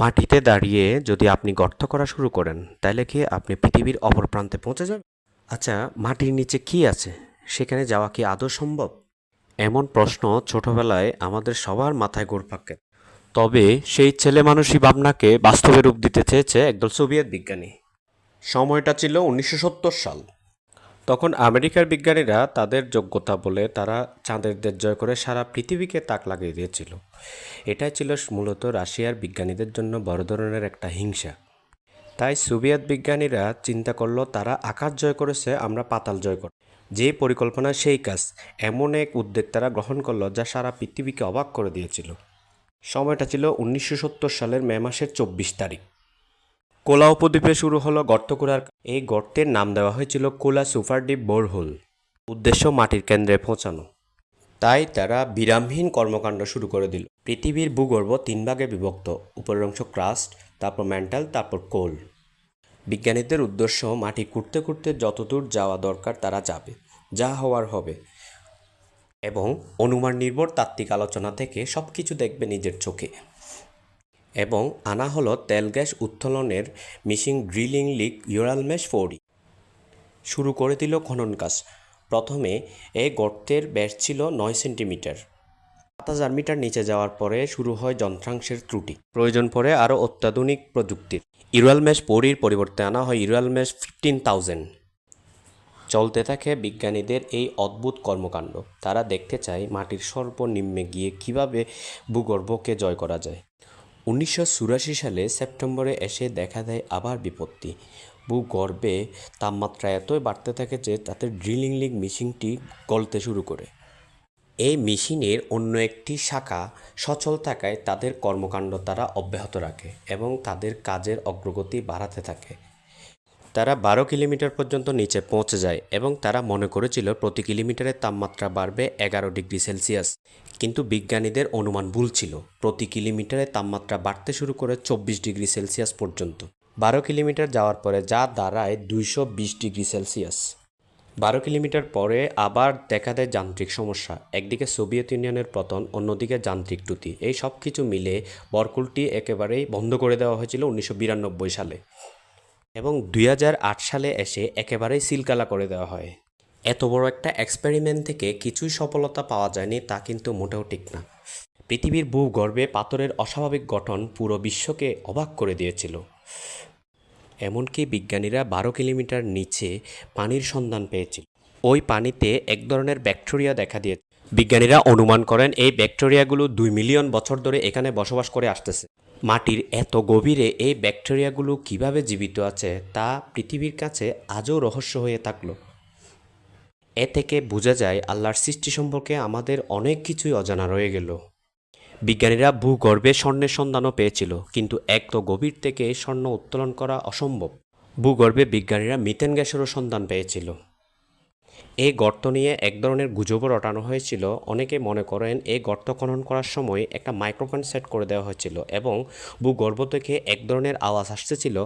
মাটিতে দাঁড়িয়ে যদি আপনি গর্ত করা শুরু করেন তাহলে কি আপনি পৃথিবীর অপর প্রান্তে পৌঁছে যাবেন? আচ্ছা মাটির নিচে কি আছে? সেখানে যাওয়া কি আদৌ সম্ভব? এমন প্রশ্ন ছোটবেলায় আমাদের সবার মাথায় ঘুরপাক। তবে সেই ছেলে মানুষই ভাবনাকে বাস্তবে রূপ দিতে চেয়েছে একদল সোভিয়েত বিজ্ঞানী। সময়টা ছিল উনিশশো সত্তর সাল। তখন আমেরিকার বিজ্ঞানীরা তাদের যোগ্যতা বলে তারা চাঁদের দেশ জয় করে সারা পৃথিবীকে তাক লাগিয়ে দিয়েছিল। এটাই ছিল মূলত রাশিয়ার বিজ্ঞানীদের জন্য বড় ধরনের একটা হিংসা। তাই সোভিয়েত বিজ্ঞানীরা চিন্তা করল, তারা আকাশ জয় করেছে, আমরা পাতাল জয় করব যে পরিকল্পনা সেই কাজ, এমন এক উদ্যোগ তারা গ্রহণ করল যা সারা পৃথিবীকে অবাক করে দিয়েছিল। সময়টা ছিল উনিশশো সত্তর সালের মে মাসের চব্বিশ তারিখ। কোলা উপদ্বীপে শুরু হলো গর্ত করার এই গর্তের নাম দেওয়া হয়েছিল কোলা সুপার ডিপ বোরহোল। উদ্দেশ্য মাটির কেন্দ্রে পৌঁছানো। তাই তারা বিরামহীন কর্মকাণ্ড শুরু করে দিল। পৃথিবীর ভূগর্ভ তিন ভাগে বিভক্ত। উপরের অংশ ক্রাস্ট, তারপর ম্যান্টাল, তারপর কোল। বিজ্ঞানীদের উদ্দেশ্য মাটি কুটতে কুটতে যতদূর যাওয়া দরকার তারা যাবে, যা হওয়ার হবে। এবং অনুমান নির্ভর তাত্ত্বিক আলোচনা থেকে সব কিছু দেখবে নিজের চোখে। এবং আনা হলো তেল গ্যাস উত্তোলনের মিশিং ড্রিলিং লিক ইউরালমেশ ফোরই। শুরু করে দিল খনন কাজ। প্রথমে এই গর্তের ব্যাস ছিল নয় সেন্টিমিটার। সাত হাজার মিটার নিচে যাওয়ার পরে শুরু হয় যন্ত্রাংশের ত্রুটি। প্রয়োজন পড়ে আরও অত্যাধুনিক প্রযুক্তির। ইউরালমেশ ফোরির পরিবর্তে আনা হয় ইউরালমেশ ফিফটিন থাউজেন্ড। চলতে থাকে বিজ্ঞানীদের এই অদ্ভুত কর্মকাণ্ড। তারা দেখতে চায় মাটির সর্বনিম্নে গিয়ে কীভাবে ভূগর্ভকে জয় করা যায়। উনিশশো চুরাশি সালে সেপ্টেম্বরে এসে দেখা দেয় আবার বিপত্তি। ভূগর্ভে তাপমাত্রা এতই বাড়তে থাকে যে তাতে ড্রিলিং লিগ মেশিনটি গলতে শুরু করে। এই মেশিনের অন্য একটি শাখা সচল থাকায় তাদের কর্মকাণ্ড তারা অব্যাহত রাখে এবং তাদের কাজের অগ্রগতি বাড়াতে থাকে। তারা বারো কিলোমিটার পর্যন্ত নিচে পৌঁছে যায় এবং তারা মনে করেছিল প্রতি কিলোমিটারের তাপমাত্রা বাড়বে এগারো ডিগ্রি সেলসিয়াস। কিন্তু বিজ্ঞানীদের অনুমান ভুল ছিল। প্রতি কিলোমিটারে তাপমাত্রা বাড়তে শুরু করে চব্বিশ ডিগ্রি সেলসিয়াস পর্যন্ত। বারো কিলোমিটার যাওয়ার পরে যা দাঁড়ায় দুইশো বিশ ডিগ্রি সেলসিয়াস। বারো কিলোমিটার পরে আবার দেখা দেয় যান্ত্রিক সমস্যা। একদিকে সোভিয়েত ইউনিয়নের পতন, অন্যদিকে যান্ত্রিক ত্রুটি। এই সব কিছু মিলে বরকুলটি একেবারেই বন্ধ করে দেওয়া হয়েছিল উনিশশো বিরানব্বই সালে। এবং দুই হাজার আট সালে এসে একেবারেই সিলকালা করে দেওয়া হয়। এত বড় একটা এক্সপেরিমেন্ট থেকে কিছুই সফলতা পাওয়া যায়নি তা কিন্তু মোটেও ঠিক না। পৃথিবীর ভূগর্ভে পাথরের অস্বাভাবিক গঠন পুরো বিশ্বকে অবাক করে দিয়েছিল। এমনকি বিজ্ঞানীরা বারো কিলোমিটার নিচে পানির সন্ধান পেয়েছিল। ওই পানিতে এক ধরনের ব্যাকটেরিয়া দেখা দিয়েছে। বিজ্ঞানীরা অনুমান করেন এই ব্যাকটেরিয়াগুলো দুই মিলিয়ন বছর ধরে এখানে বসবাস করে আসতেছে। মাটির এত গভীরে এই ব্যাকটেরিয়াগুলো কীভাবে জীবিত আছে তা পৃথিবীর কাছে আজও রহস্য হয়ে থাকল। এ থেকে বোঝা যায় আল্লাহর সৃষ্টি সম্পর্কে আমাদের অনেক কিছুই অজানা রয়ে গেল। বিজ্ঞানীরা ভূগর্ভে স্বর্ণের সন্ধানও পেয়েছিল, কিন্তু এক তো গভীর থেকে স্বর্ণ উত্তোলন করা অসম্ভব। ভূগর্ভে বিজ্ঞানীরা মিথেন গ্যাসেরও সন্ধান পেয়েছিল। এই গর্ত নিয়ে এক ধরনের গুজবও রটানো হয়েছিল। অনেকে মনে করেন এই গর্ত খনন করার সময় একটা মাইক্রোফোন সেট করে দেওয়া হয়েছিল এবং ভূগর্ভ থেকে এক ধরনের আওয়াজ আসতেছিল,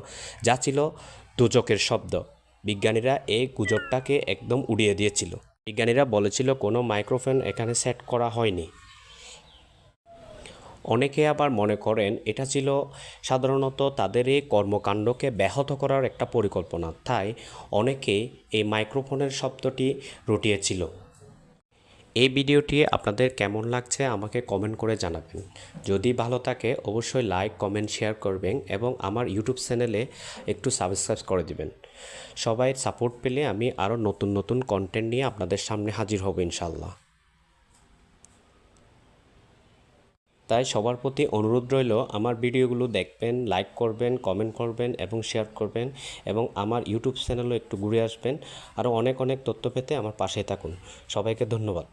যা ছিল দুচকের শব্দ। বিজ্ঞানীরা এই গুজবটাকে একদম উড়িয়ে দিয়েছিল। বিজ্ঞানীরা বলেছিল, কোনো মাইক্রোফোন এখানে সেট করা হয়নি। অনেকে আবার মনে করেন এটা ছিল সাধারণত তাদের এই কর্মকাণ্ডকে ব্যাহত করার একটা পরিকল্পনা। তাই অনেকেই এই মাইক্রোফোনের শব্দটি রটিয়েছিল। এই ভিডিওটি আপনাদের কেমন লাগছে আমাকে কমেন্ট করে জানাবেন। যদি ভালো থাকে অবশ্যই লাইক, কমেন্ট, শেয়ার করবেন এবং আমার ইউটিউব চ্যানেলে একটু সাবস্ক্রাইব করে দিবেন। সবাই সাপোর্ট পেলে আমি আরও নতুন নতুন কন্টেন্ট নিয়ে আপনাদের সামনে হাজির হব ইনশাল্লাহ তাই সবার প্রতি অনুরোধ রইল, আমার ভিডিওগুলো দেখবেন লাইক করবেন কমেন্ট করবেন এবং শেয়ার করবেন এবং আমার ইউটিউব চ্যানেলও একটু ঘুরে আসবেন। আরও অনেক অনেক তথ্য পেতে আমার পাশে থাকুন। সবাইকে ধন্যবাদ।